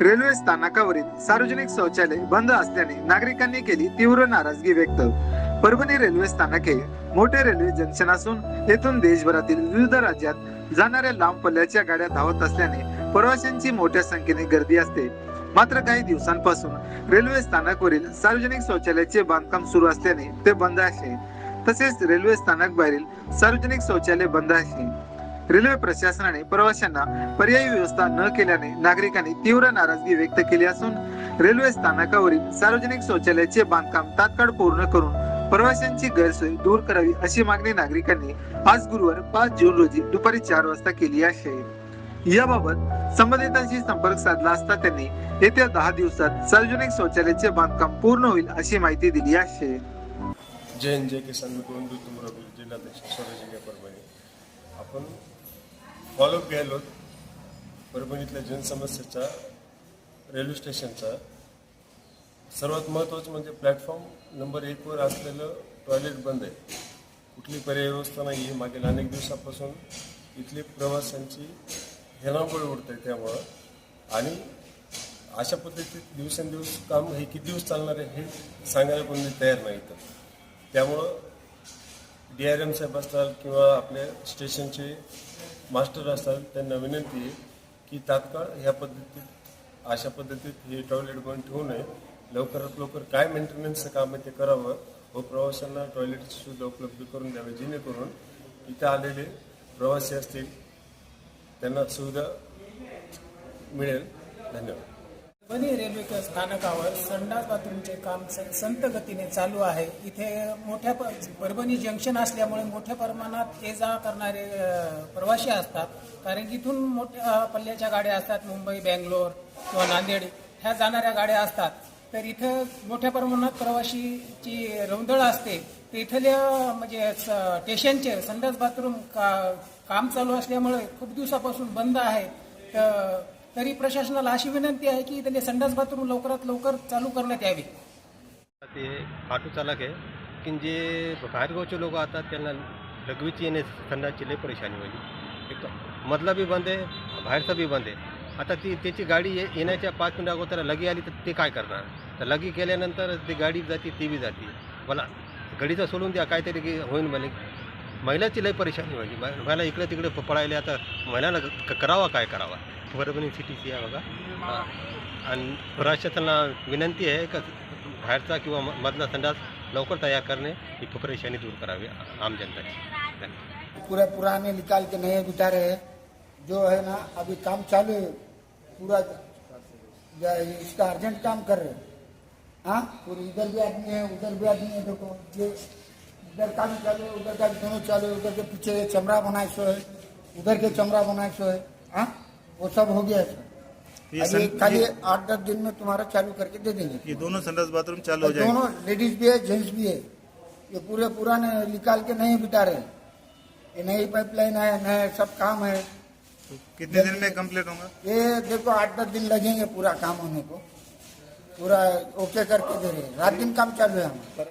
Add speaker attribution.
Speaker 1: Railway स्थानकावरील सार्वजनिक शौचालय बंद असल्याने नागरिकांनी केली तीव्र नाराजगी व्यक्त. परभणी रेल्वे स्थानक हे मोठे रेल्वे जंक्शन असून येथून देशभरातील विविध राज्यात जाणाऱ्या लांब पल्ल्याच्या गाड्या धावत असल्याने प्रवाशांची मोठ्या संख्येने गर्दी असते. मात्र काही दिवसांपासून रेल्वे स्थानकवरील सार्वजनिक शौचालयाचे बांधकाम सुरू असल्याने ते बंद आहे. तसेच रेल्वे स्थानक बाहेरील सार्वजनिक शौचालय बंद आहे. रेल्वे प्रशासनाने प्रवाशांना पर्यायी व्यवस्था न केल्याने नागरिकांनी तीव्र नाराजगी व्यक्त केली असून रेल्वे स्थानकावरील सार्वजनिक शौचालयाचे बांधकाम तात्काळ पूर्ण करून प्रवाशांची गैरसोय दूर करावी अशी मागणी नागरिकांनी आज गुरुवार पाच जून रोजी दुपारी चार वाजता केली आहे. याबाबत संबंधितांशी संपर्क साधला असता त्यांनी येत्या दहा दिवसात सार्वजनिक शौचालयाचे बांधकाम पूर्ण होईल अशी माहिती दिली आहे.
Speaker 2: जैन जय किसान. मुकुंद तुमरबी जिल्हाध्यक्ष स्वराज्य परभणी. आपण फॉलोअप घ्यायलो परभणीतल्या जनसमस्येचा रेल्वे स्टेशनचा. सर्वात महत्त्वाचं म्हणजे प्लॅटफॉर्म नंबर एकवर असलेलं टॉयलेट बंद आहे. कुठली पर्याय व्यवस्था नाही आहे. मागील अनेक दिवसापासून इथली प्रवाशांची हेणाबळ उडते आहे त्यामुळं. आणि अशा पद्धतीत दिवसेंदिवस काम हे किती दिवस चालणार आहे हे सांगायला कोणी तयार नाही तर त्यामुळं डी आर एम साहेब असतात किंवा आपल्या स्टेशनचे मास्टर असतात त्यांना विनंती आहे की तात्काळ ह्या पद्धतीत अशा पद्धतीत हे टॉयलेट बंद ठेवू नये. लवकरात लवकर काय मेंटेनन्सचं काम आहे ते करावं. व प्रवाशांना टॉयलेटची सुविधा उपलब्ध करून द्यावी जेणेकरून इथं आलेले प्रवासी असतील त्यांना सुविधा मिळेल. धन्यवाद.
Speaker 3: बनी रेल्वे स्थानकावर संडास बाथरूमचे काम संत गतीने चालू आहे. इथे मोठ्या प- परभणी जंक्शन असल्यामुळे मोठ्या प्रमाणात ये जा करणारे प्रवासी असतात. कारण की इथून मोठ्या पल्ल्याच्या गाड्या असतात मुंबई बँगलोर किंवा नांदेड ह्या जाणाऱ्या गाड्या असतात. तर इथं मोठ्या प्रमाणात प्रवाशीची रौंदळ असते. तर इथल्या म्हणजे स- स्टेशनचे संडास बाथरूम का काम चालू असल्यामुळे खूप दिवसापासून बंद आहे. तर तरी प्रशासनाला अशी विनंती आहे की त्यांनी संडास बाथरूम लवकरात लवकर चालू करण्यात यावी.
Speaker 4: ते ऑटो चालक आहे. की जे बाहेरगावचे लोक आता त्यांना लघवीची येणे संडासची लई परेशानी होईल. एक मधला बी बंद आहे बाहेरचा बी बंद आहे. आता ती त्याची गाडी ये- येण्याच्या पाच मिनिट अगोदर लगी आली तर ते काय करणार? तर लगी केल्यानंतर ती गाडी जाते ती बी जाते. मला गडीचं सोडून द्या काहीतरी की होईल म्हणे. महिलाची लई परेशानी व्हायची महिला इकडे तिकडे प- पळायला आता महिलाला करावा काय करावा? परभणी सिटीची आहे बघा. आणि प्रशासनाला विनंती आहे का बाहेरचा किंवा मधला संडास लवकर तयार करणे ही परेशानी दूर करावी आम जनताची धन्यवाद।
Speaker 5: पूरा पुराने निकाल के नए बिठा रहे जो है ना, अभी काम चालू है। पूरा इसका अर्जेंट काम कर रहे हैं। हाँ? पूरे इधर भी आदमी है, उधर भी आदमी है। देखो, ये इधर का भी चालू है, उधर का भी दोनों चालू है। उधर के पीछे चमड़ा बनाए सो है। उधर के चमड़ा बनाए सो है। हाँ? वो सब हो गया सर।
Speaker 6: ये
Speaker 5: खाली आठ दस दिन में तुम्हारा चालू करके दे देंगे।
Speaker 6: ये दोनों संडास बाथरूम चालू हो जाएँगे।
Speaker 5: दोनों लेडीज़ भी है जेंट्स भी है। ये पूरे पुराने निकाल के नहीं बिता रहे। ये नई पाइपलाइन है नए सब काम है।
Speaker 6: तो कितने दिन में कंप्लीट होगा?
Speaker 5: ये देखो आठ दस दिन लगेंगे पूरा काम होने को। पूरा ओके करके दे रहे रात दिन काम चालू है हमारा।